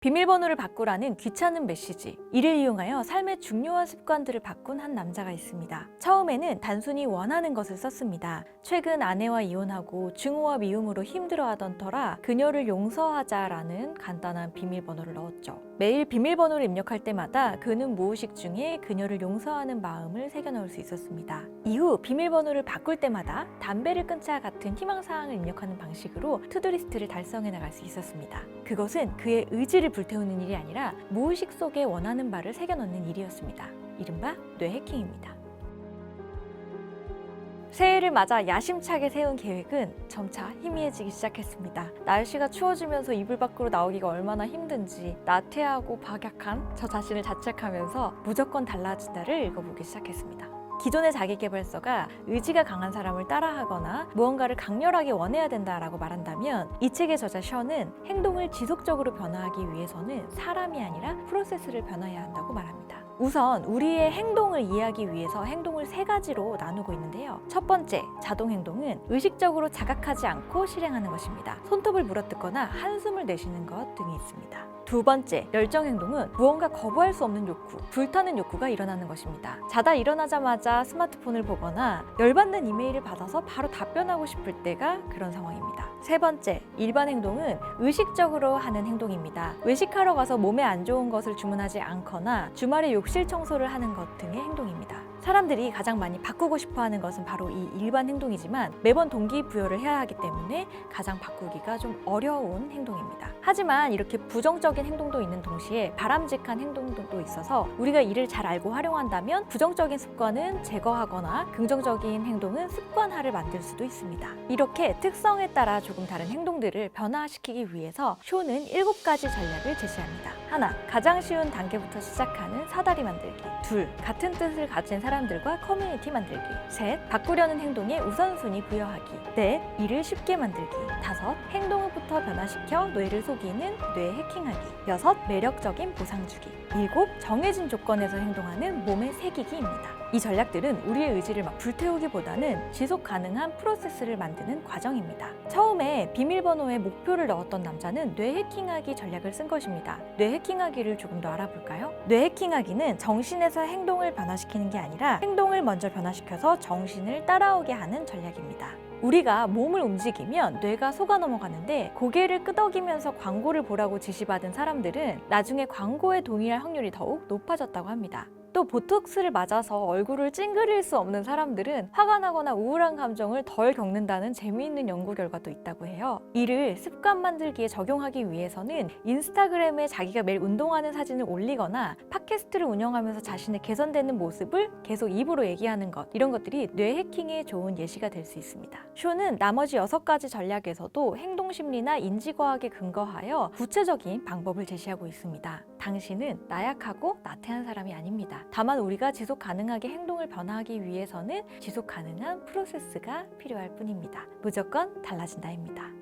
비밀번호를 바꾸라는 귀찮은 메시지. 이를 이용하여 삶의 중요한 습관들을 바꾼 한 남자가 있습니다. 처음에는 단순히 원하는 것을 썼습니다. 최근 아내와 이혼하고 증오와 미움으로 힘들어하던 터라 그녀를 용서하자라는 간단한 비밀번호를 넣었죠. 매일 비밀번호를 입력할 때마다 그는 무의식 중에 그녀를 용서하는 마음을 새겨넣을 수 있었습니다. 이후 비밀번호를 바꿀 때마다 담배를 끊자 같은 희망사항을 입력하는 방식으로 투두리스트를 달성해 나갈 수 있었습니다. 그것은 그의 의지를 불태우는 일이 아니라 무의식 속에 원하는 바를 새겨넣는 일이었습니다. 이른바 뇌 해킹입니다. 새해를 맞아 야심차게 세운 계획은 점차 희미해지기 시작했습니다. 날씨가 추워지면서 이불 밖으로 나오기가 얼마나 힘든지 나태하고 박약한 저 자신을 자책하면서 무조건 달라진다를 읽어보기 시작했습니다. 기존의 자기개발서가 의지가 강한 사람을 따라하거나 무언가를 강렬하게 원해야 된다라고 말한다면 이 책의 저자 셔는 행동을 지속적으로 변화하기 위해서는 사람이 아니라 프로세스를 변화해야 한다고 말합니다. 우선 우리의 행동을 이해하기 위해서 행동을 세 가지로 나누고 있는데요. 첫 번째, 자동 행동은 의식적으로 자각하지 않고 실행하는 것입니다. 손톱을 물어뜯거나 한숨을 내쉬는 것 등이 있습니다. 두 번째, 열정 행동은 무언가 거부할 수 없는 욕구, 불타는 욕구가 일어나는 것입니다. 자다 일어나자마자 스마트폰을 보거나 열받는 이메일을 받아서 바로 답변하고 싶을 때가 그런 상황입니다. 세 번째, 일반 행동은 의식적으로 하는 행동입니다. 외식하러 가서 몸에 안 좋은 것을 주문하지 않거나 주말에 욕실 청소를 하는 것 등의 행동입니다. 사람들이 가장 많이 바꾸고 싶어 하는 것은 바로 이 일반 행동이지만 매번 동기부여를 해야 하기 때문에 가장 바꾸기가 좀 어려운 행동입니다. 하지만 이렇게 부정적인 행동도 있는 동시에 바람직한 행동도 있어서 우리가 이를 잘 알고 활용한다면 부정적인 습관은 제거하거나 긍정적인 행동은 습관화를 만들 수도 있습니다. 이렇게 특성에 따라 조금 다른 행동들을 변화시키기 위해서 쇼는 7가지 전략을 제시합니다. 하나, 가장 쉬운 단계부터 시작하는 사다리 만들기. 둘, 같은 뜻을 가진 사람들과 커뮤니티 만들기. 셋, 바꾸려는 행동에 우선순위 부여하기. 넷, 일을 쉽게 만들기. 다섯, 행동부터 변화시켜 뇌를 속이는 뇌 해킹하기. 여섯, 매력적인 보상 주기. 일곱, 정해진 조건에서 행동하는 몸의 새기기입니다. 이 전략들은 우리의 의지를 막 불태우기보다는 지속 가능한 프로세스를 만드는 과정입니다. 처음에 비밀번호에 목표를 넣었던 남자는 뇌 해킹하기 전략을 쓴 것입니다. 뇌 해킹하기를 조금 더 알아볼까요? 뇌 해킹하기는 정신에서 행동을 변화시키는 게 아니라 행동을 먼저 변화시켜서 정신을 따라오게 하는 전략입니다. 우리가 몸을 움직이면 뇌가 속아 넘어가는데 고개를 끄덕이면서 광고를 보라고 지시받은 사람들은 나중에 광고에 동의할 확률이 더욱 높아졌다고 합니다. 또 보톡스를 맞아서 얼굴을 찡그릴 수 없는 사람들은 화가 나거나 우울한 감정을 덜 겪는다는 재미있는 연구 결과도 있다고 해요. 이를 습관 만들기에 적용하기 위해서는 인스타그램에 자기가 매일 운동하는 사진을 올리거나 팟캐스트를 운영하면서 자신의 개선되는 모습을 계속 입으로 얘기하는 것 이런 것들이 뇌 해킹에 좋은 예시가 될 수 있습니다. 쇼는 나머지 여섯 가지 전략에서도 행동 심리나 인지 과학에 근거하여 구체적인 방법을 제시하고 있습니다. 당신은 나약하고 나태한 사람이 아닙니다. 다만 우리가 지속 가능하게 행동을 변화하기 위해서는 지속 가능한 프로세스가 필요할 뿐입니다. 무조건 달라진다입니다.